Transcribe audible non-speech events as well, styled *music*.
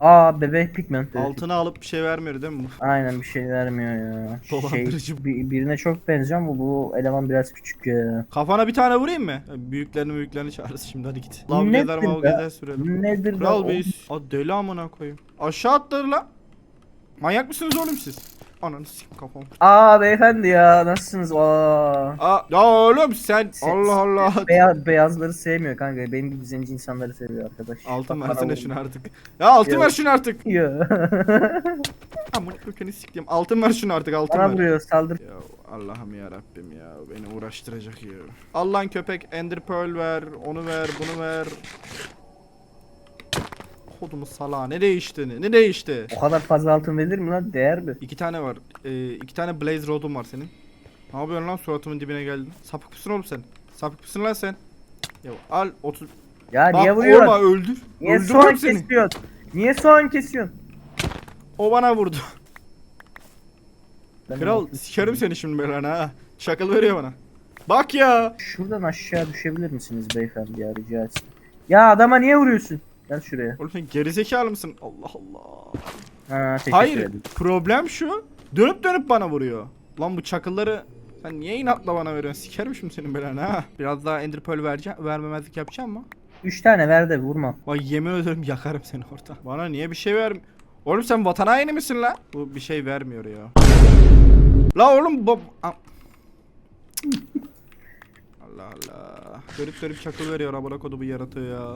Aa bebek pigment. Altına alıp bir şey vermiyor değil mi bu? Aynen bir şey vermiyor ya. Dolandırıcı. Şey, bi- birine çok benziyor ama bu eleman biraz küçük ya. Kafana bir tane vurayım mı? Büyüklerini büyüklerini çağırırız şimdi hadi git. Lav Nedir gezer mav be? gezer sürelim. Nedir be Kral o? beyiz. Aa deli amına koyayım. Aşağı atlar lan. Manyak mısınız oğlum siz? Ananı sikim kafam. Aa beyefendi ya nasılsınız? Aa. Aa ya oğlum sen Sen- Allah Allah. *laughs* Beyaz, beyazları sevmiyor kanka. Benim gibi zenci insanları seviyor arkadaş. Altın versene şunu artık. Ya altın Ya. ver şunu artık. vuruyor. *laughs* Amına koyayım siktim. Altın ver şunu artık altın Bana ver. vuruyor saldır. Ya Allah'ım ya Rabbim ya beni uğraştıracak ya. Allah'ın köpek Ender Pearl ver, onu ver, bunu ver. Kodumu sala ne değişti ne, değişti? O kadar fazla altın verilir mi lan? Değer mi? İki tane var. Ee, iki tane Blaze Rod'um var senin. Ne yapıyorsun lan suratımın dibine geldin? Sapık mısın oğlum sen? Sapık mısın lan sen? Ya al 30. Ya Bak niye vuruyorsun? olma öldür. Niye soğan Öldürürüm seni. kesiyorsun? Niye soğan kesiyorsun? O bana vurdu. Ben Kral de- sikerim seni şimdi böyle ha. Şakıl veriyor bana. Bak ya. Şuradan aşağı düşebilir misiniz beyefendi ya rica etsin. Ya adama niye vuruyorsun? Gel şuraya. Oğlum sen gerizekalı mısın? Allah Allah. Ha Hayır ederim. problem şu. Dönüp dönüp bana vuruyor. Lan bu çakılları sen niye inatla bana veriyorsun? Sikerim şimdi senin belanı ha. Biraz daha Ender Pearl vereceğim, vermemezlik yapacağım mı? Üç tane ver de vurma. Vay yemin ederim yakarım seni orada. Bana niye bir şey ver? Oğlum sen vatan haini misin la? Bu bir şey vermiyor ya. La oğlum bu... *laughs* Allah Allah. Dönüp dönüp çakıl veriyor amına kodumu yaratığı ya.